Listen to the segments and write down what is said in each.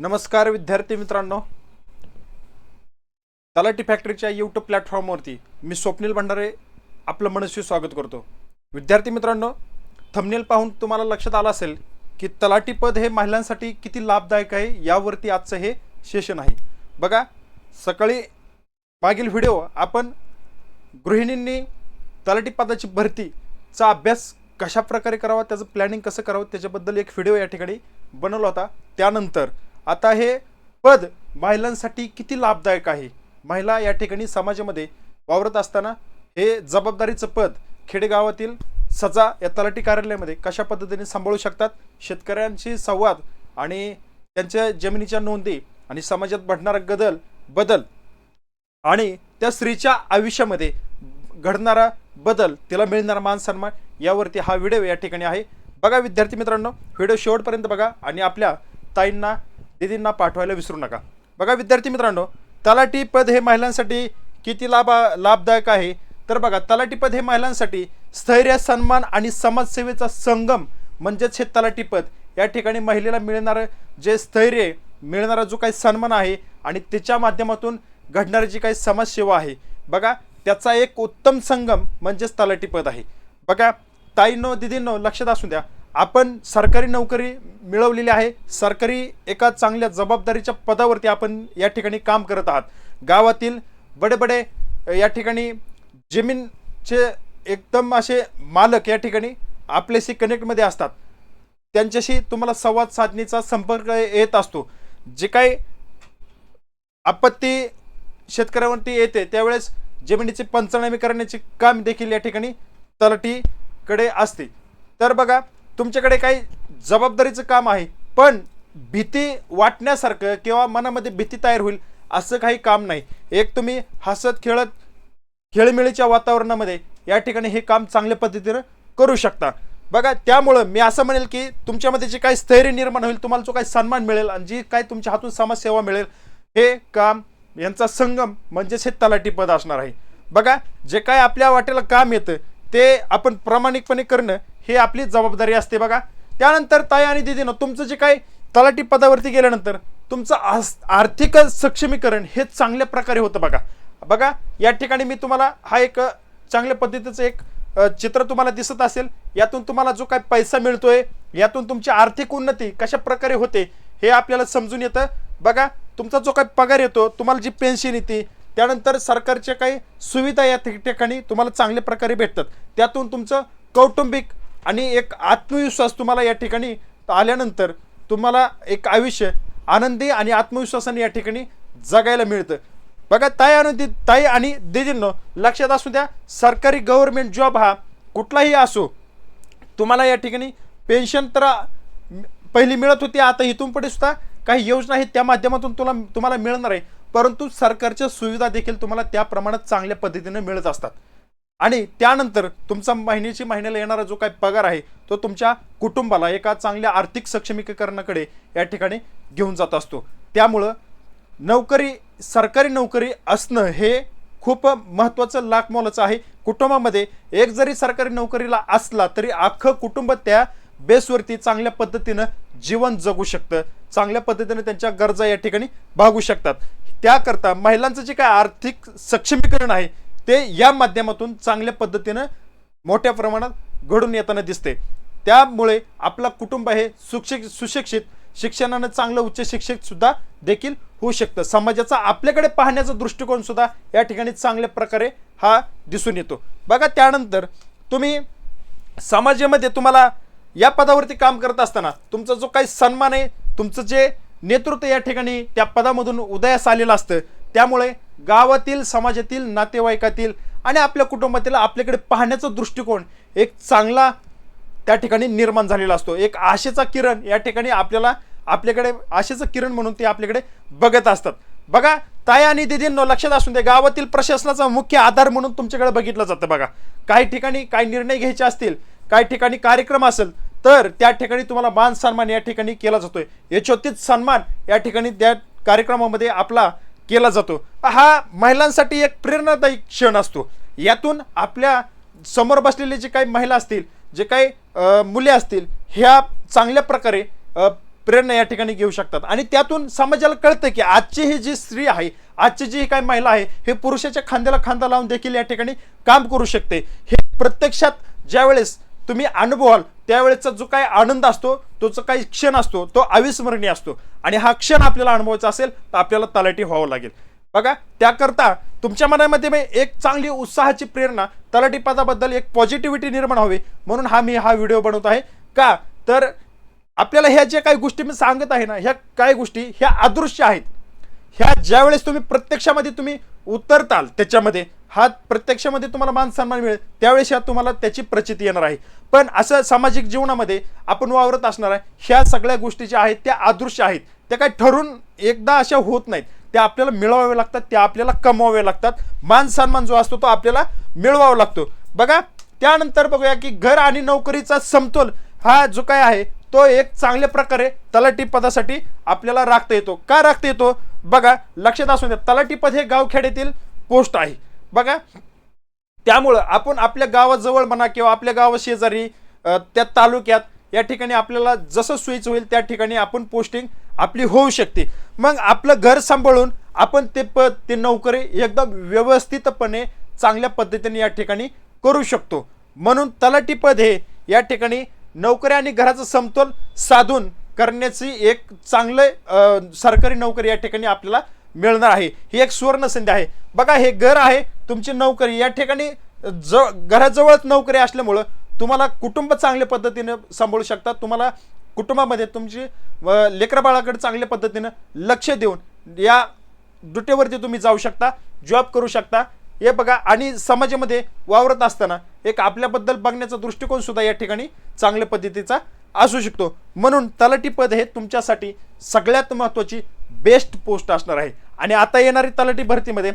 नमस्कार विद्यार्थी मित्रांनो. तलाठी फॅक्टरीच्या यूट्यूब प्लॅटफॉर्मवरती मी स्वप्नील भंडारे आपलं मनस्वी स्वागत करतो. विद्यार्थी मित्रांनो थंबनेल पाहून तुम्हाला लक्षात आलं असेल की तलाठी पद हे महिलांसाठी किती लाभदायक आहे यावरती आजचं हे सेशन आहे. बघा सकाळी मागील व्हिडिओ आपण गृहिणींनी तलाठी पदाची भरतीचा अभ्यास कशा प्रकारे करावा त्याचं प्लॅनिंग कसं करावं त्याच्याबद्दल एक व्हिडिओ या ठिकाणी बनवला होता. त्यानंतर आता हे पद महिलांसाठी किती लाभदायक आहे? महिला या ठिकाणी समाजामध्ये वावरत असताना हे जबाबदारीचं पद खेडेगावातील सजा या तलाठी कार्यालयामध्ये कशा पद्धतीने सांभाळू शकतात? शेतकऱ्यांशी संवाद आणि त्यांच्या जमिनीच्या नोंदी आणि समाजात घडणारा गदल बदल आणि त्या स्त्रीच्या आयुष्यामध्ये घडणारा बदल तिला मिळणारा मान सन्मान यावरती हा व्हिडिओ या ठिकाणी आहे. बघा विद्यार्थी मित्रांनो व्हिडिओ शेवटपर्यंत बघा आणि आपल्या ताईंना दिदींना पाठवायला विसरू नका. बघा विद्यार्थी मित्रांनो तलाठी पद हे महिलांसाठी किती लाभ लाभदायक आहे? तर बघा तलाठी पद हे महिलांसाठी स्थैर्य सन्मान आणि समाजसेवेचा संगम म्हणजेच हे तलाठी पद. या ठिकाणी महिलेला मिळणारं जे स्थैर्य मिळणारा जो काही सन्मान आहे आणि त्याच्या माध्यमातून घडणारी जी काही समाजसेवा आहे बघा त्याचा एक उत्तम संगम म्हणजेच तलाठी पद आहे. बघा ताईनो दिदींनो लक्षात असू द्या आपण सरकारी नोकरी मिळवलेली आहे. सरकारी एका चांगल्या जबाबदारीच्या पदावरती आपण या ठिकाणी काम करत आहात. गावातील बडे बडे या ठिकाणी जमीनचे एकदम असे मालक या ठिकाणी आपल्याशी कनेक्टमध्ये असतात. त्यांच्याशी तुम्हाला संवाद साधण्याचा संपर्क येत असतो. जे काही आपत्ती शेतकऱ्यावरती येते त्यावेळेस जमिनीचे पंचनामे करण्याचे काम देखील या ठिकाणी तलाठीकडे असते. तर बघा तुमच्याकडे काही जबाबदारीचं काम आहे पण भीती वाटण्यासारखं किंवा मनामध्ये भीती तयार होईल असं काही काम नाही. एक तुम्ही हसत खेळत खेळमेळीच्या वातावरणामध्ये या ठिकाणी हे काम चांगल्या पद्धतीनं करू शकता. बघा त्यामुळं मी असं म्हणेल की तुमच्यामध्ये जे काही स्थैर्य निर्माण होईल तुम्हाला जो काही सन्मान मिळेल आणि जी काही तुमच्या हातून समाजसेवा मिळेल हे काम यांचा संगम म्हणजेच हे तलाठी पद असणार आहे. बघा जे काय आपल्या वाटेला काम येतं ते आपण प्रामाणिकपणे करणं हे आपली जबाबदारी असते बघा. त्यानंतर ताई आणि दिदीनं तुमचं जे काही तलाठी पदावरती गेल्यानंतर तुमचं आस आर्थिक सक्षमीकरण हे चांगल्या प्रकारे होतं बघा. बघा या ठिकाणी मी तुम्हाला हा एक चांगल्या पद्धतीचं एक चित्र तुम्हाला दिसत असेल. यातून तुम्हाला जो काही पैसा मिळतोय यातून तुमची आर्थिक उन्नती कशा प्रकारे होते हे आपल्याला समजून येतं. बघा तुमचा जो काही पगार येतो तुम्हाला जी पेन्शन येते त्यानंतर सरकारच्या काही सुविधा या ठिकाणी तुम्हाला चांगल्या प्रकारे भेटतात. त्यातून तुमचं कौटुंबिक आणि एक आत्मविश्वास तुम्हाला या ठिकाणी आल्यानंतर तुम्हाला एक आयुष्य आनंदी आणि आत्मविश्वासाने या ठिकाणी जगायला मिळतं. बघा ताई आनंदी ताई आणि दिदींनो लक्षात असू द्या सरकारी गव्हर्नमेंट जॉब हा कुठलाही असो तुम्हाला या ठिकाणी पेन्शन तर पहिली मिळत होती आता इथून पुढे सुद्धा काही योजना आहेत त्या माध्यमातून तुला तुम्हाला मिळणार आहे. परंतु सरकारच्या सुविधा देखील तुम्हाला त्या प्रमाणात चांगल्या पद्धतीने मिळत असतात. आणि त्यानंतर तुमचा महिन्याची महिन्याला येणारा जो काही पगार आहे तो तुमच्या कुटुंबाला एका चांगल्या आर्थिक सक्षमीकरणाकडे या ठिकाणी घेऊन जात असतो. त्यामुळं नोकरी सरकारी नोकरी असणं हे खूप महत्त्वाचं लाख मोलाचं आहे. कुटुंबामध्ये एक जरी सरकारी नोकरीला असला तरी अख्खं कुटुंब त्या बेसवरती चांगल्या पद्धतीनं जीवन जगू शकतं. चांगल्या पद्धतीनं त्यांच्या गरजा या ठिकाणी भागू शकतात. त्याकरता महिलांचं जे काय आर्थिक सक्षमीकरण आहे ते या माध्यमातून चांगल्या पद्धतीनं मोठ्या प्रमाणात घडून येताना दिसते. त्यामुळे आपला कुटुंब हे सुशिक सुशिक्षित शिक्षणानं चांगलं उच्च शिक्षित सुद्धा देखील होऊ शकतं. समाजाचा आपल्याकडे पाहण्याचा दृष्टिकोन सुद्धा या ठिकाणी चांगल्या प्रकारे हा दिसून येतो. बघा त्यानंतर तुम्ही समाजामध्ये तुम्हाला या पदावरती काम करत असताना तुमचा जो काही सन्मान आहे तुमचं जे नेतृत्व या ठिकाणी त्या पदामधून उदयास आलेलं असतं त्यामुळे गावातील समाजातील नातेवाईकातील आणि आपल्या कुटुंबातील आपल्याकडे पाहण्याचा दृष्टिकोन एक चांगला त्या ठिकाणी निर्माण झालेला असतो. एक आशेचा किरण या ठिकाणी आपल्याला आपल्याकडे आशेचं किरण म्हणून ते आपल्याकडे बघत असतात. बघा ताई आणि दिदींनो लक्षात असून ते गावातील प्रशासनाचा मुख्य आधार म्हणून तुमच्याकडे बघितलं जातं बघा. काही ठिकाणी काही निर्णय घ्यायचे असतील काही ठिकाणी कार्यक्रम असेल तर त्या ठिकाणी तुम्हाला मान सन्मान या ठिकाणी केला जातोय. यशोतीत सन्मान या ठिकाणी त्या कार्यक्रमामध्ये आपला केला जातो. हा महिलांसाठी एक प्रेरणादायी क्षण असतो. यातून आपल्यासमोर बसलेले जे काही महिला असतील जे काही मुले असतील ह्या चांगल्या प्रकारे प्रेरणा या ठिकाणी घेऊ शकतात. आणि त्यातून समाजाला कळतं की आजची ही जी स्त्री आहे आजची जी काही महिला आहे हे पुरुषाच्या खांद्याला खांदा लावून देखील या ठिकाणी काम करू शकते. हे प्रत्यक्षात ज्यावेळेस तुम्ही अनुभवाल त्यावेळेचा जो काही आनंद असतो तोचा काही क्षण असतो तो अविस्मरणीय असतो. आणि हा क्षण आपल्याला अनुभवायचा असेल तर आपल्याला तलाठी व्हावं लागेल. बघा त्याकरता तुमच्या मनामध्ये मी एक चांगली उत्साहाची प्रेरणा तलाठी पदाबद्दल एक पॉझिटिव्हिटी निर्माण व्हावी म्हणून हा मी हा व्हिडिओ बनवत आहे. का? तर आपल्याला ह्या ज्या काही गोष्टी मी सांगत आहे ना ह्या काही गोष्टी ह्या अदृश्य आहेत. ह्या ज्यावेळेस तुम्ही प्रत्यक्षामध्ये तुम्ही उतरताल त्याच्यामध्ये हा प्रत्यक्षामध्ये तुम्हाला मान सन्मान मिळेल. त्यावेळेस ह्या तुम्हाला त्याची प्रचिती येणार आहे. पण असं सामाजिक जीवनामध्ये आपण वावरत असणार आहे ह्या सगळ्या गोष्टी ज्या आहेत त्या अदृश्य आहेत. त्या काय ठरून एकदा अशा होत नाहीत. त्या आपल्याला मिळवाव्या लागतात त्या आपल्याला कमवाव्या लागतात. मान सन्मान जो असतो तो आपल्याला मिळवावा लागतो. बघा त्यानंतर बघूया की घर आणि नोकरीचा समतोल हा जो काय आहे तो एक चांगल्या प्रकारे तलाठी पदासाठी आपल्याला राखता येतो. का राखता येतो? बघा लक्षात असू द्या तलाठी पद हे गावखेड्यातील पोस्ट आहे. बघा. त्यामुळं आपण आपल्या गावाजवळ म्हणा किंवा आपल्या गावा शेजारी त्या तालुक्यात या ठिकाणी आपल्याला जसं सोयीचं होईल त्या ठिकाणी आपण पोस्टिंग आपली होऊ शकते. मग आपलं घर सांभाळून आपण ते पद ते नोकरी एकदम व्यवस्थितपणे चांगल्या पद्धतीने या ठिकाणी करू शकतो. म्हणून तलाठी पद हे या ठिकाणी नोकरी आणि घराचा समतोल साधून करण्याची एक चांगलं सरकारी नोकरी या ठिकाणी आपल्याला मिळणार आहे. ही एक सुवर्ण संधी आहे. बघा हे घर आहे. तुमची नोकरी या ठिकाणी ज घराजवळच नोकरी असल्यामुळं तुम्हाला कुटुंब चांगल्या पद्धतीनं सांभाळू शकता. तुम्हाला कुटुंबामध्ये तुमची अ, लेकरबाळाकडे चांगल्या पद्धतीनं लक्ष देऊन या ड्युटीवरती तुम्ही जाऊ शकता जॉब करू शकता. हे बघा आणि समाजामध्ये वावरत असताना एक आपल्याबद्दल बघण्याचा दृष्टिकोन सुद्धा या ठिकाणी चांगल्या पद्धतीचा असू शकतो. म्हणून तलाठी पद हे तुमच्यासाठी सगळ्यात महत्त्वाची बेस्ट पोस्ट असणार आहे. आणि आता येणारी तलाठी भरतीमध्ये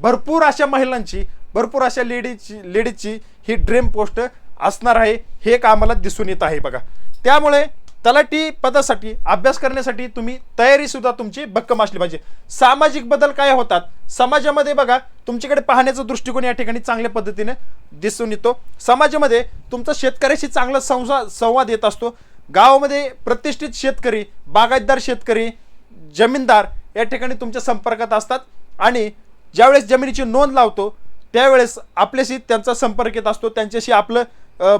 भरपूर अशा महिलांची भरपूर अशा लेडीजची लेडीजची ही ड्रीम पोस्ट असणार आहे हे एक आम्हाला दिसून येत आहे बघा. त्यामुळे तलाठी पदासाठी अभ्यास करण्यासाठी तुम्ही तयारीसुद्धा तुमची भक्कम असली पाहिजे. सामाजिक बदल काय होतात? समाजामध्ये बघा तुमच्याकडे पाहण्याचा दृष्टिकोन या ठिकाणी चांगल्या पद्धतीने दिसून येतो. समाजामध्ये तुमचा शेतकऱ्याशी चांगला संवाद संवाद येत असतो. गावामध्ये प्रतिष्ठित शेतकरी बागायतदार शेतकरी जमीनदार या ठिकाणी तुमच्या संपर्कात असतात. आणि ज्यावेळेस जमिनीची नोंद लावतो त्यावेळेस आपल्याशी त्यांचा संपर्क येत असतो. त्यांच्याशी आपलं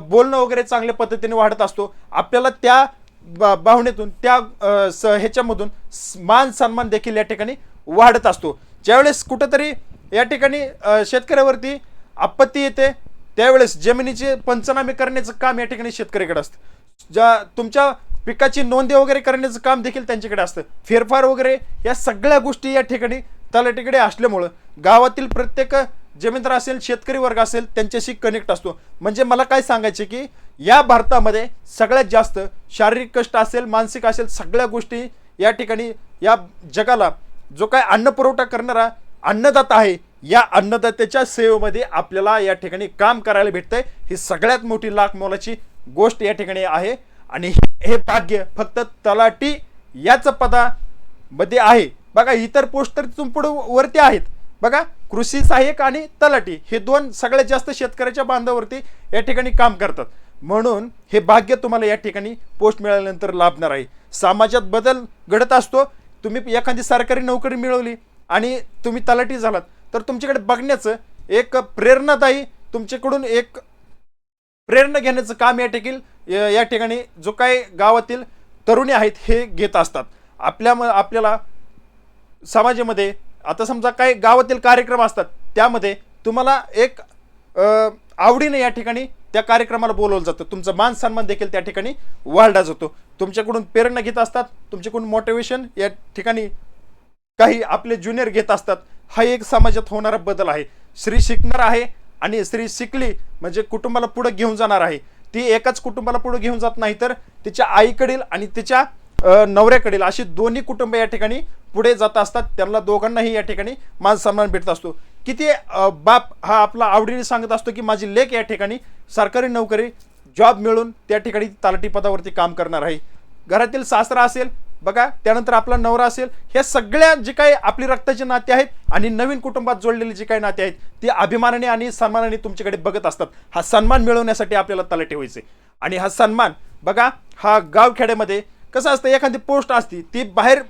बोलणं वगैरे चांगल्या पद्धतीने वाढत असतो. आपल्याला त्या भावनेतून त्या स ह्याच्यामधून मान सन्मान देखील या ठिकाणी वाढत असतो. ज्यावेळेस कुठंतरी या ठिकाणी शेतकऱ्यावरती आपत्ती येते त्यावेळेस जमिनीचे पंचनामे करण्याचं काम या ठिकाणी शेतकऱ्याकडे असतं. ज्या तुमच्या पिकाची नोंदी वगैरे करण्याचं काम देखील त्यांच्याकडे असतं. फेरफार वगैरे या सगळ्या गोष्टी या ठिकाणी तलाठीकडे असल्यामुळं गावातील प्रत्येक जमीनदार असेल शेतकरी वर्ग असेल त्यांच्याशी कनेक्ट असतो. म्हणजे मला काय सांगायचे की या भारतामध्ये सगळ्यात जास्त शारीरिक कष्ट असेल मानसिक असेल सगळ्या गोष्टी या ठिकाणी या जगाला जो काय अन्न पुरवठा करणारा अन्नदाता आहे या अन्नदात्याच्या सेवेमध्ये आपल्याला या ठिकाणी काम करायला भेटतंय. ही सगळ्यात मोठी लाख मोलाची गोष्ट या ठिकाणी आहे. आणि हे- भाग्य फक्त तलाटी याच पदामध्ये आहे. बघा इतर पोस्ट तर तुमपुढे वरती आहेत. बघा कृषी सहाय्यक आणि तलाटी हे दोन सगळ्यात जास्त शेतकऱ्याच्या बांधावरती या ठिकाणी काम करतात. म्हणून हे भाग्य तुम्हाला या ठिकाणी पोस्ट मिळाल्यानंतर लाभणार आहे. समाजात बदल घडत असतो. तुम्ही एखादी सरकारी नोकरी मिळवली आणि तुम्ही तलाठी झालात तर तुमच्याकडे बघण्याचं एक प्रेरणादायी तुमच्याकडून एक प्रेरणा घेण्याचं काम या ठिकाणी या ठिकाणी जो काही गावातील तरुणी आहेत हे घेत असतात. आपल्या म- आपल्याला समाजामध्ये आता समजा काही गावातील कार्यक्रम असतात त्यामध्ये तुम्हाला एक आवडीने या ठिकाणी त्या कार्यक्रमाला बोलवलं जातं. तुमचं मान सन्मान देखील त्या ठिकाणी वाढला जातो. तुमच्याकडून प्रेरणा घेत असतात तुमच्याकडून मोटिवेशन या ठिकाणी काही आपले ज्युनियर घेत असतात. हा एक समाजात होणारा बदल आहे. श्री शिकणार आहे आणि स्त्री शिकली म्हणजे कुटुंबाला पुढे घेऊन जाणार आहे. ती एकाच कुटुंबाला पुढे घेऊन जात नाही तर तिच्या आईकडील आणि तिच्या नवऱ्याकडील अशी दोन्ही कुटुंब या ठिकाणी पुढे जात असतात. त्यांना दोघांनाही या ठिकाणी मान सन्मान भेटत असतो. किती बाप हा आपला आवडीने सांगत असतो की माझी लेख या ठिकाणी सरकारी नोकरी जॉब मिळून त्या ठिकाणी तलाठी पदावरती काम करणार आहे. घरातील सासरा असेल बघा त्यानंतर आपला नवरा असेल हे सगळ्या जे काही आपली रक्ताची नाते आहेत आणि नवीन कुटुंबात जोडलेली जी काही नाते आहेत ती अभिमानाने आणि सन्मानाने तुमच्याकडे बघत असतात. हा सन्मान मिळवण्यासाठी आपल्याला तला ठेवायचे. आणि हा सन्मान बघा हा गावखेड्यामध्ये कसं असतं एखादी पोस्ट असती ती बाहेर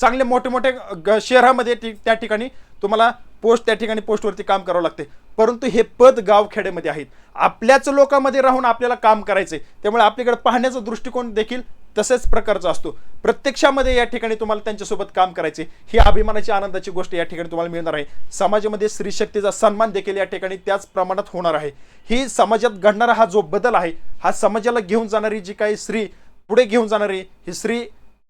चांगले मोठे मोठे ग- शहरामध्ये ती त्या ठिकाणी तुम्हाला पोस्ट त्या ठिकाणी पोस्टवरती काम करावं लागते. परंतु हे पद गावखेड्यामध्ये आहेत. आपल्याच लोकांमध्ये राहून आपल्याला काम करायचे त्यामुळे आपल्याकडे पाहण्याचा दृष्टिकोन देखील तसेच प्रकारचा असतो. प्रत्यक्षामध्ये या ठिकाणी तुम्हाला त्यांच्यासोबत काम करायचे. ही अभिमानाची आनंदाची गोष्ट या ठिकाणी तुम्हाला मिळणार आहे. समाजामध्ये स्त्रीशक्तीचा सन्मान देखील या ठिकाणी त्याच प्रमाणात होणार आहे. ही समाजात घडणारा हा जो बदल आहे हा समाजाला घेऊन जाणारी जी काही स्त्री पुढे घेऊन जाणारी ही स्त्री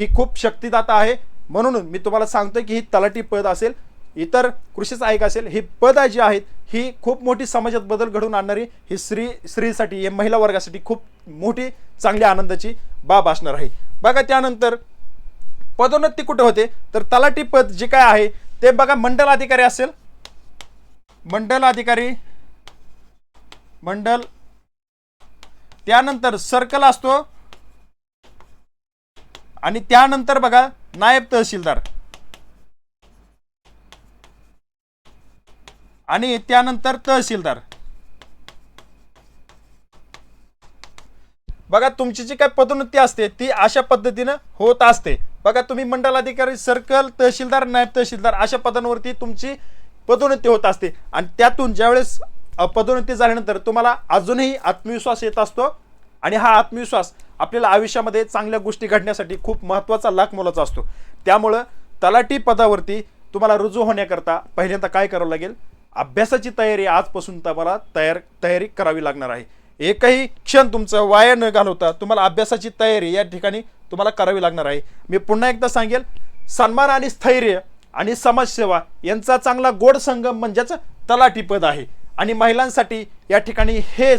ही खूप शक्तिदाता आहे. म्हणून मी तुम्हाला सांगतोय की ही तलाठी पद असेल इतर कृषीच आयोग असेल ही पद जी आहेत ही खूप मोठी समाजात बदल घडवून आणणारी ही स्त्री स्त्रीसाठी हे महिला वर्गासाठी खूप मोठी चांगली आनंदाची बाब असणार आहे. बघा त्यानंतर पदोन्नती कुठे होते? तर तलाठी पद जे काय आहे ते बघा मंडल अधिकारी असेल. मंडल अधिकारी मंडल त्यानंतर सर्कल असतो. आणि त्यानंतर बघा नायब तहसीलदार. आणि त्यानंतर तहसीलदार. बघा तुमची जी काय पदोन्नती असते ती अशा पद्धतीनं होत असते. बघा तुम्ही मंडल अधिकारी सर्कल तहसीलदार नायब तहसीलदार अशा पदांवरती तुमची पदोन्नती होत असते. आणि त्यातून ज्यावेळेस पदोन्नती झाल्यानंतर तुम्हाला अजूनही आत्मविश्वास येत असतो. आणि हा आत्मविश्वास आपल्याला आयुष्यामध्ये चांगल्या गोष्टी घडण्यासाठी खूप महत्त्वाचा लाख मोलाचा असतो. त्यामुळं तलाठी पदावरती तुम्हाला रुजू होण्याकरता पहिल्यांदा काय करावं लागेल? अभ्यासाची तयारी आजपासून तुम्हाला तयार तयारी करावी लागणार आहे. एकही क्षण तुमचं वाया न घालवता तुम्हाला अभ्यासाची तयारी या ठिकाणी तुम्हाला करावी लागणार आहे. मी पुन्हा एकदा सांगेल सन्मान आणि स्थैर्य आणि समाजसेवा यांचा चांगला गोड संगम म्हणजेच तलाठी पद आहे. आणि महिलांसाठी या ठिकाणी हे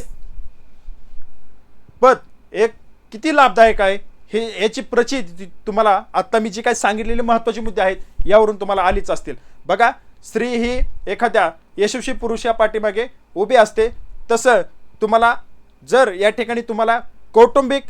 पद एक किती लाभदायक आहे हे याची प्रचिती तुम्हाला आत्ता मी जी काही सांगितलेले महत्त्वाचे मुद्दे आहेत यावरून तुम्हाला आलीच असतील. बघा स्त्री ही एखाद्या यशस्वी पुरुषा पाठीमागे उभी असते. तसं तुम्हाला जर या ठिकाणी तुम्हाला कौटुंबिक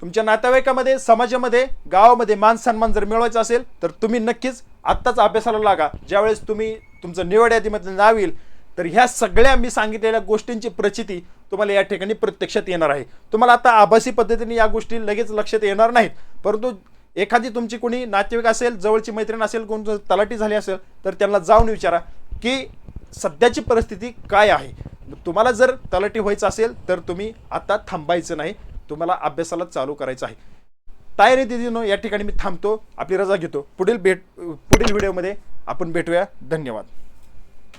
तुमच्या नातेवाईकामध्ये समाजामध्ये गावामध्ये मान सन्मान जर मिळवायचा असेल तर तुम्ही नक्कीच आत्ताच अभ्यासाला लागा. ज्यावेळेस तुम्ही तुमचं निवड यादीमध्ये नाव येईल तर ह्या सगळ्या मी सांगितलेल्या गोष्टींची प्रचिती तुम्हाला या ठिकाणी प्रत्यक्षात येणार आहे. तुम्हाला आता आभासी पद्धतीने या गोष्टी लगेच लक्षात येणार नाहीत. परंतु एखादी तुमची कोणी नातेवाईक असेल जवळची मैत्रीण असेल कोण तलाठी झाली असेल तर त्यांना जाऊन विचारा की सध्याची परिस्थिती काय आहे. तुम्हाला जर तलाठी व्हायचं असेल तर तुम्ही आता थांबायचं नाही. तुम्हाला अभ्यासाला चालू करायचं आहे. तायरी दिदीनो या ठिकाणी मी थांबतो. आपली रजा घेतो. पुढील भेट पुढील व्हिडिओमध्ये आपण भेटूया. धन्यवाद.